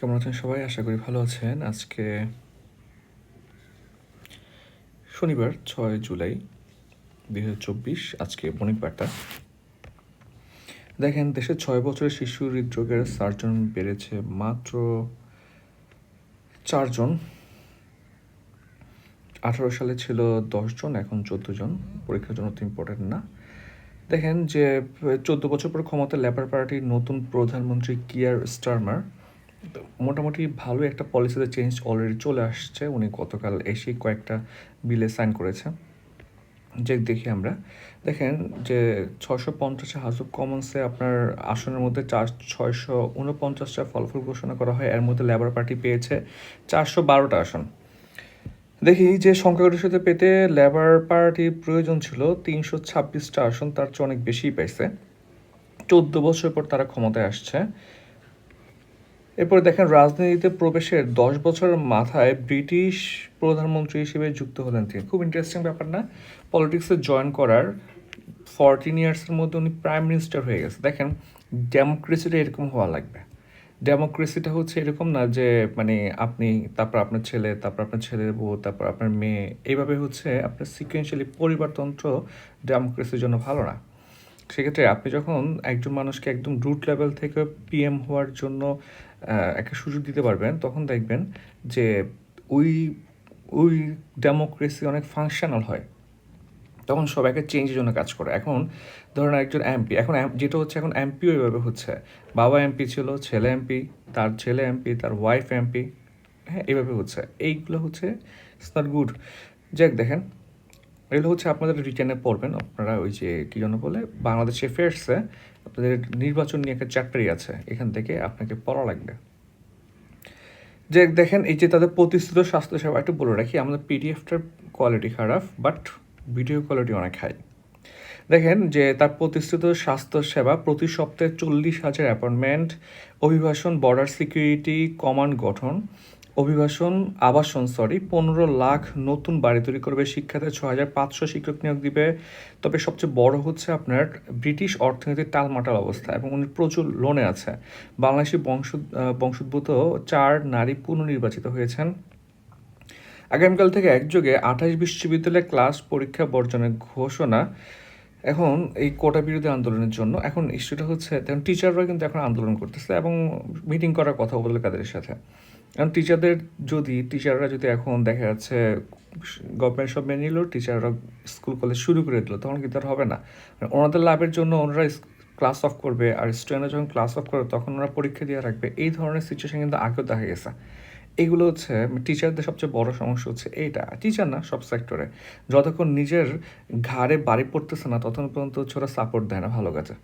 কেমন আছেন সবাই? আশা করি ভালো আছেন। আজকে শনিবার, ছয় জুলাই দুই চব্বিশ। আজকে বণিক বার্তা। দেখেন, দেশে ছয় বছরের শিশু হৃদরোগের সার্জন বেড়েছে মাত্র চারজন আঠারো সালে ছিল দশজন এখন চোদ্দ জন। পরীক্ষার জন্য তো ইম্পর্টেন্ট না। দেখেন যে, চোদ্দ বছর পর ক্ষমতা লেবার পার্টির নতুন প্রধানমন্ত্রী কিয়ার স্টারমার মোটামুটি ভালো একটা পলিসিতে চেঞ্জ অলরেডি চলে আসছে। উনি গতকাল এসেই কয়েকটা বিলে সাইন করেছে। যে দেখি আমরা, দেখেন যে ছশো পঞ্চাশে হাউস অফ কমন্সে আপনার আসনের মধ্যে চার, ছয়শো উনপঞ্চাশটা ফলাফল ঘোষণা করা হয়। এর মধ্যে লেবার পার্টি পেয়েছে চারশো বারোটা আসন। দেখি যে সংখ্যাগরিষ্ঠতা পেতে লেবার পার্টির প্রয়োজন ছিল তিনশো ছাব্বিশটা আসন, তার চেয়ে অনেক বেশিই পাইছে। চোদ্দ বছর পর তারা ক্ষমতায় আসছে। এরপরে দেখেন রাজনীতিতে প্রবেশের দশ বছরের মাথায় ব্রিটিশ প্রধানমন্ত্রী হিসেবে যুক্ত হলেন তিনি। খুব ইন্টারেস্টিং ব্যাপার না? পলিটিক্সে জয়েন করার ফরটিন ইয়ার্সের মধ্যে উনি প্রাইম মিনিস্টার হয়ে গেছে। দেখেন ডেমোক্রেসিটা এরকম হওয়া লাগবে। ডেমোক্রেসিটা হচ্ছে এরকম না যে মানে আপনি, তারপর আপনার ছেলে, তারপর আপনার ছেলের বউ, তারপর আপনার মেয়ে, এইভাবে হচ্ছে আপনার সিকুয়েন্সিয়ালি পরিবারতন্ত্র ডেমোক্রেসির জন্য ভালো না। সেক্ষেত্রে আপনি যখন একজন মানুষকে একদম রুট লেভেল থেকে পিএম হওয়ার জন্য একটা সুযোগ দিতে পারবেন, তখন দেখবেন যে ওই ওই ডেমোক্রেসি অনেক ফাংশনাল হয়। তখন সব একটা চেঞ্জের জন্য কাজ করে। এখন ধরেন একজন এমপি এখন যেটা হচ্ছে এখন এমপিও এভাবে হচ্ছে। বাবা এমপি ছিল, ছেলে এমপি তার ছেলে এমপি তার ওয়াইফ এমপি হ্যাঁ এইভাবে হচ্ছে। এইগুলো হচ্ছে ইটস নট গুড যাক, দেখেন এগুলো হচ্ছে আপনাদের রিটার্নে পড়বেন, আপনারা ওই যে কী জন্য বলে, বাংলাদেশ অ্যাফেয়ার্সে আপনাদের নির্বাচন নিয়ে একটা চ্যাপ্টারই আছে, এখান থেকে আপনাকে পড়া লাগবে। যে দেখেন, এই যে তাদের প্রতিষ্ঠিত স্বাস্থ্যসেবা, একটু বলে রাখি, আমাদের পিডিএফটার কোয়ালিটি খারাপ, বাট ভিডিও কোয়ালিটি অনেক হাই। দেখেন যে তার প্রতিষ্ঠিত স্বাস্থ্যসেবা প্রতি সপ্তাহে চল্লিশ হাজার অ্যাপয়েন্টমেন্ট, অভিবাসন, বর্ডার সিকিউরিটি, কমান্ড গঠন অভিবাসন, আবাসন সরি পনেরো লাখ নতুন বাড়ি তৈরি করবে শিক্ষাতে ছ হাজার পাঁচশো শিক্ষক নিয়োগ দিবে। তবে সবচেয়ে বড় হচ্ছে আপনার ব্রিটিশ অর্থনীতির টালমাটাল অবস্থা এবং উনি প্রচুর লোনে আছে। বাংলাদেশি বংশ বংশোদ্ভূত চার নারী পুনর্নির্বাচিত হয়েছেন। আগামীকাল থেকে একযোগে আঠাশ বিশ্ববিদ্যালয়ে ক্লাস পরীক্ষা বর্জনের ঘোষণা। এখন এই কোটা বিরোধী আন্দোলনের জন্য। এখন ইস্যুটা হচ্ছে, এখন টিচাররা কিন্তু এখন আন্দোলন করতেছে এবং মিটিং করার কথা বলে কাদের সাথে? এখন টিচারদের যদি টিচাররা যদি এখন দেখা যাচ্ছে গভর্নমেন্ট সব মেনে নিল টিচাররা স্কুল কলেজ শুরু করে দিল, তখন কিন্তু আর হবে না। ওনাদের লাভের জন্য ওনারা ক্লাস অফ করবে, আর স্টুডেন্টরা যখন ক্লাস অফ করবে, তখন ওরা পরীক্ষা দিয়ে রাখবে। এই ধরনের সিচুয়েশন কিন্তু আগেও দেখা গেছে। এগুলো হচ্ছে টিচারদের সবচেয়ে বড় সমস্যা হচ্ছে এইটা। টিচার না, সব সেক্টরে যতক্ষণ নিজের ঘাড়ে বাড়ি পড়তেছে না, ততক্ষণ পর্যন্ত হচ্ছে ওরা সাপোর্ট দেয় না ভালো কাজে।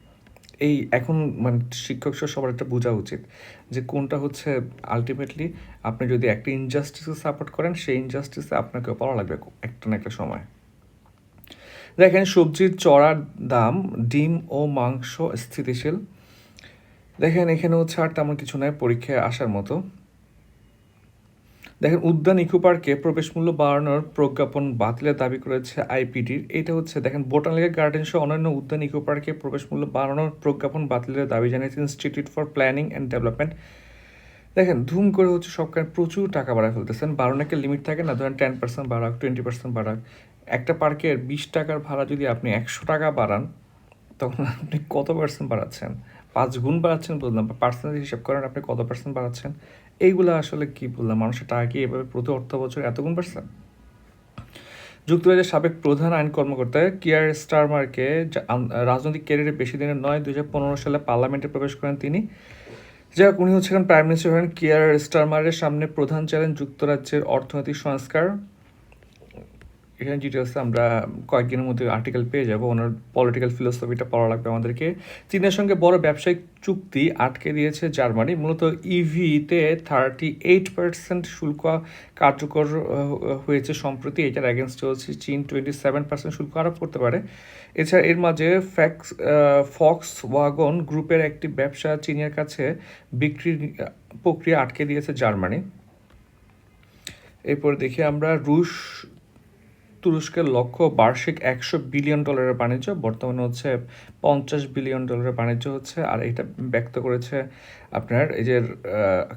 এই এখন মানে শিক্ষক সবার একটা বোঝা উচিত যে কোনটা হচ্ছে আলটিমেটলি আপনি যদি একটা ইনজাস্টিসে সাপোর্ট করেন, সেই ইনজাস্টিসে আপনাকে পাওয়া লাগবে একটা না একটা সময়। দেখেন, সবজির চড়ার দাম ডিম ও মাংস স্থিতিশীল। দেখেন, এখানে হচ্ছে আর তেমন কিছু নয় পরীক্ষায় আসার মতো। দেখেন, উদ্যান ইকো পার্কে প্রবেশ মূল্য বাড়ানোর প্রজ্ঞাপন বাতিলের দাবি করেছে আইপিডির। এটা হচ্ছে, দেখেন, বোটানিক্যাল গার্ডেন সহ অন্যান্য উদ্যান ইকো পার্কে প্রবেশ মূল্য বাড়ানোর প্রজ্ঞাপন বাতিলের দাবি জানিয়েছে Institute for Planning and Development. দেখেন, ধুম করে হচ্ছে সরকার প্রচুর টাকা বাড়ায় ফেলতেছেন। বাড়ানো একটা লিমিট থাকে না, ধরেন টেন পার্সেন্ট বাড়াক, টোয়েন্টি পার্সেন্ট বাড়াক। একটা পার্কের বিশ টাকার ভাড়া যদি আপনি একশো টাকা বাড়ান, তখন আপনি কত পার্সেন্ট বাড়াচ্ছেন? পাঁচ গুণ বাড়াচ্ছেন বললাম, বা পার্সেন্টেজ হিসাব করেন আপনি কত পার্সেন্ট বাড়াচ্ছেন, এইগুলো আসলে কি বললাম? মানুষের টাকা কি এভাবে প্রতি অর্থ বছর এত গুণ বাড়ছে? যুক্তরাজ্যের সাবেক প্রধান আইন কর্মকর্তা কিয়ার স্টারমারকে রাজনৈতিক ক্যারিয়ারে বেশি দিনের নয় দু হাজার পনেরো সালে পার্লামেন্টে প্রবেশ করেন তিনি। হোক, উনি হচ্ছে এখন প্রাইম মিনিস্টার হলেন কিয়ার স্টারমারের সামনে প্রধান চ্যালেঞ্জ যুক্তরাজ্যের অর্থনৈতিক সংস্কার এখানে ডিটেলস আমরা কয়েকদিনের মধ্যে আর্টিকেল পেয়ে যাব। ওনার পলিটিক্যাল ফিলোসফিটা পড়া লাগবে আমাদেরকে। চীনের সঙ্গে বড় ব্যবসায়িক চুক্তি আটকে দিয়েছে জার্মানি। মূলত ইভিতে থার্টি এইট পার্সেন্ট শুল্ক কার্যকর হয়েছে সম্প্রতি। এটার অ্যাগেনস্টে হচ্ছে চীন। টোয়েন্টি সেভেন পার্সেন্ট শুল্ক আরোপ করতে পারে। এছাড়া এর মাঝে ফ্যাক্স ফক্স ওয়াগন গ্রুপের একটি ব্যবসা চীনের কাছে বিক্রির প্রক্রিয়া আটকে দিয়েছে জার্মানি। এরপর দেখি আমরা রুশ তুরস্কের লক্ষ্য বার্ষিক একশো বিলিয়ন ডলারের বাণিজ্য, বর্তমানে হচ্ছে পঞ্চাশ বিলিয়ন ডলারের বাণিজ্য হচ্ছে, আর এটা ব্যক্ত করেছে আপনার এই যে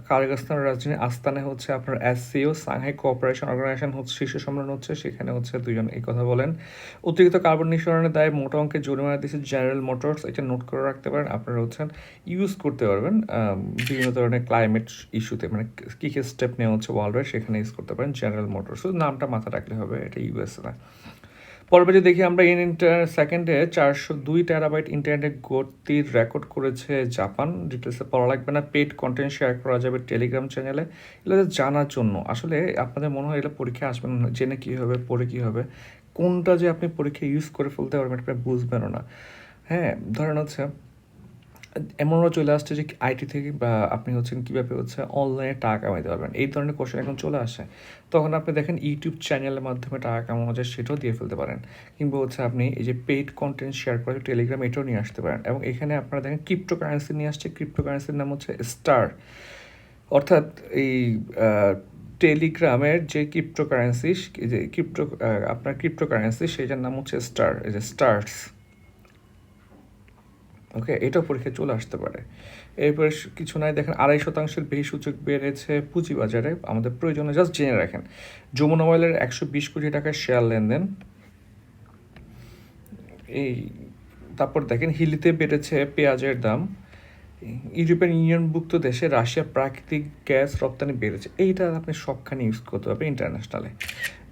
কাজাখস্তানের রাজধানী আস্তানে হচ্ছে আপনার এসসিও, সাংহাই কোঅপারেশন অর্গানাইজেশন হচ্ছে শীর্ষ সম্মেলন হচ্ছে, সেখানে হচ্ছে দুজন এই কথা বলেন। অতিরিক্ত কার্বন নিঃসরণের দায়ে মোটা অঙ্কের জরিমানা দিয়েছে জেনারেল মোটরস, এটা নোট করে রাখতে পারেন, আপনারা হচ্ছেন ইউজ করতে পারবেন বিভিন্ন ধরনের ক্লাইমেট ইস্যুতে মানে কী কী স্টেপ নেওয়া হচ্ছে ওয়ার্ল্ডের সেখানে ইউজ করতে পারেন জেনারেল মোটরস। নামটা মাথা রাখলে হবে, এটা ইউএস না। পরবর্তী দেখি আমরা ইন ইন্টার সেকেন্ডে চারশো দুই টেরাবাইট ইন্টারনেট গতির রেকর্ড করেছে জাপান। ডিটেলসে পড়া লাগবে না। পেড কন্টেন্ট শেয়ার করা যাবে টেলিগ্রাম চ্যানেলে এগুলো জানার জন্য। আসলে আপনাদের মনে হয় এটা পরীক্ষা আসবেন না? জেনে কী হবে? পড়ে কী হবে? কোনটা যে আপনি পরীক্ষা ইউজ করে ফেলতে পারবেন আপনি বুঝবেনও না। হ্যাঁ ধরেন হচ্ছে এমনও চলে আসছে যে আইটি থেকে, বা আপনি হচ্ছেন কীভাবে হচ্ছে অনলাইনে টাকা কামাইতে পারবেন। এই ধরনের কোশ্চেন এখন চলে আসে। তখন আপনি দেখেন ইউটিউব চ্যানেলের মাধ্যমে টাকা কামানো যায়, সেটাও দিয়ে ফেলতে পারেন। কিংবা হচ্ছে আপনি এই যে পেইড কন্টেন্ট শেয়ার করে টেলিগ্রাম এটাও নিয়ে আসতে পারেন। এবং এখানে আপনারা দেখেন ক্রিপ্টো কারেন্সি নিয়ে আসছে। ক্রিপ্টো কারেন্সির নাম হচ্ছে স্টার অর্থাৎ এই টেলিগ্রামের যে ক্রিপ্টো কারেন্সি যে ক্রিপ্টো আপনার ক্রিপ্টো কারেন্সি সেটার নাম হচ্ছে স্টার যে স্টার্স ওকে এটাও পরীক্ষায় চলে আসতে পারে। এরপরে কিছু নাই, দেখেন আড়াই শতাংশের বেশি সূচক বেড়েছে পুঁজিবাজারে। আমাদের প্রয়োজনে জাস্ট জেনে রাখেন। যমুনা অয়েলের একশো বিশ কোটি টাকার শেয়ার লেনদেন। এই, তারপর দেখেন হিলিতে বেড়েছে পেঁয়াজের দাম। ইউরোপিয়ান ইউনিয়নভুক্ত দেশে রাশিয়া প্রাকৃতিক গ্যাস রপ্তানি বেড়েছে। এইটা আপনি সবখানে ইউজ করতে হবে ইন্টারন্যাশনালে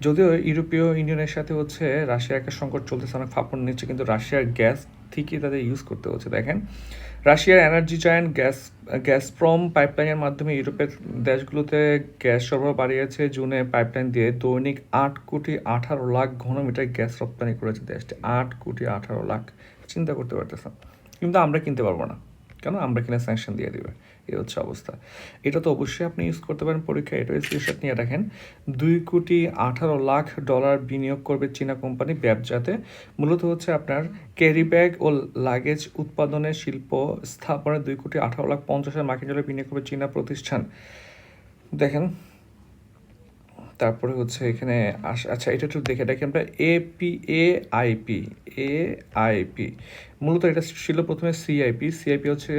যদিও ইউরোপীয় ইউনিয়নের সাথে হচ্ছে রাশিয়ার একটা সংকট চলতেছে, অনেক ফাপড় নিচ্ছে, কিন্তু রাশিয়ার গ্যাস ঠিকই তাদের ইউজ করতে হচ্ছে। দেখেন, রাশিয়ার এনার্জি জায়ান্ট গ্যাস, গ্যাসপ্রম পাইপলাইনের মাধ্যমে ইউরোপের দেশগুলোতে গ্যাস সরবরাহ বাড়িয়েছে। জুনে পাইপলাইন দিয়ে দৈনিক আট কোটি আঠারো লাখ ঘনমিটার গ্যাস রপ্তানি করেছে দেশটি। আট কোটি আঠারো লাখ। চিন্তা করতে পারতেছেন। কিন্তু আমরা কিনতে পারব না। কেন আমরা কিনা স্যাংশন দিয়ে দেবে? এই হচ্ছে অবস্থা। এটা তো অবশ্যই আপনি ইউজ করতে পারেন পরীক্ষায় এটা স্ক্রিনশট নিয়ে রাখেন। দুই কোটি আঠারো লাখ ডলার বিনিয়োগ করবে চীনা কোম্পানি ব্যবসাতে। মূলত হচ্ছে আপনার ক্যারি ব্যাগ ও লাগেজ উৎপাদনের শিল্প স্থাপনে দুই কোটি আঠারো লাখ পঞ্চাশ হাজার মার্কিন ডলার বিনিয়োগ করবে চীনা প্রতিষ্ঠান। দেখেন তারপরে হচ্ছে এখানে আচ্ছা এটা একটু দেখে দেখি আমরা AP A IP A IP মূলত এটা ছিল প্রথমে সিআইপি সিআইপি হচ্ছে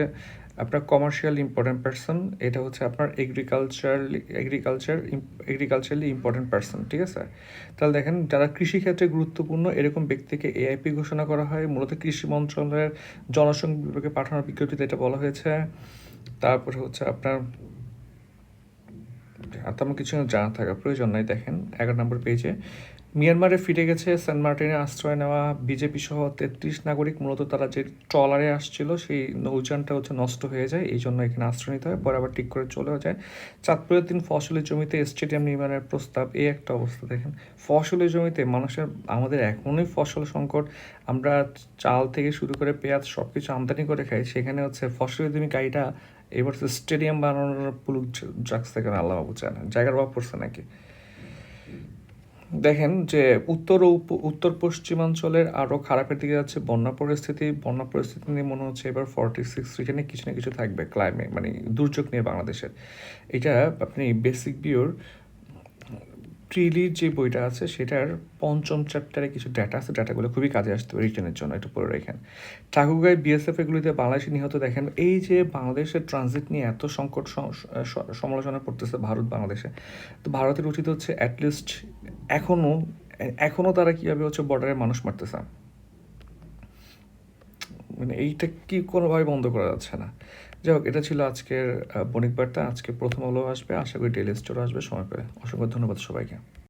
আপনার কমার্শিয়াল ইম্পর্টেন্ট পার্সন এটা হচ্ছে আপনার agriculturally agriculture agriculturally important person ঠিক আছে? তাহলে দেখেন, যারা কৃষিক্ষেত্রে গুরুত্বপূর্ণ, এরকম ব্যক্তিকে এআইপি ঘোষণা করা হয়, মূলত কৃষি মন্ত্রণালয়ের জনসংঘ বিভাগে পাঠানোর বিজ্ঞপ্তিতে এটা বলা হয়েছে। তারপরে হচ্ছে আপনার আর তেমন কিছু জানা থাকার প্রয়োজন নাই। দেখেন, এগারো নম্বর পেজে মিয়ানমারে ফিরে গেছে সেন্ট মার্টিনে আশ্রয় নেওয়া বিজেপি সহ তেত্রিশ নাগরিক। মূলত তারা যে ট্রলারে আসছিল, সেই নৌযানটা হচ্ছে নষ্ট হয়ে যায়। এই জন্য এখানে আশ্রয় নিতে হয়। পরে আবার ঠিক করে চলেও যায়। চাঁদপুরের দিন ফসলের জমিতে স্টেডিয়াম নির্মাণের প্রস্তাব। এই একটা অবস্থা, দেখেন। ফসলের জমিতে মানুষের, আমাদের এখনই ফসল সংকট। আমরা চাল থেকে শুরু করে পেঁয়াজ সব কিছু আমদানি করে খাই। সেখানে হচ্ছে ফসলের জমি গাড়িটা এবার তো স্টেডিয়াম বানানোর পুলুক জাগছে কেন আল্লাহ বাবু চায় না? জায়গার অভাব পড়ছে নাকি? দেখেন যে উত্তর ও উত্তর পশ্চিমাঞ্চলের আরও খারাপের দিকে যাচ্ছে বন্যা পরিস্থিতি। বন্যা পরিস্থিতি নিয়ে মনে হচ্ছে এবার ফর্টি সিক্স এখানে কিছু না কিছু থাকবে ক্লাইমেট মানে দুর্যোগ নিয়ে বাংলাদেশের। এটা আপনি বেসিক বিওর ট্রিলির যে বইটা আছে, সেটার পঞ্চম চ্যাপ্টারে কিছু ডেটা আছে ডাটাগুলো খুবই কাজে আসতে পারে রিটার্নের জন্য, একটু পরে রেখেন ঠাকুরগাঁয় বিএসএফ এগুলিতে বাংলাদেশি নিহত দেখেন, এই যে বাংলাদেশের ট্রানজিট নিয়ে এত সংকট সমালোচনা করতেছে ভারত বাংলাদেশে, তো ভারতের উচিত হচ্ছে অ্যাটলিস্ট এখনও এখনও তারা কীভাবে হচ্ছে বর্ডারে মানুষ মারতেছে। মানে এইটা কি কোনোভাবে বন্ধ করা যাচ্ছে না। যাই হোক, এটা ছিল আজকের বণিক বার্তা। আজকে প্রথম আলো আসবে। আশা করি ডেলি স্টোর আসবে। সময় পেলে অসংখ্য ধন্যবাদ সবাইকে।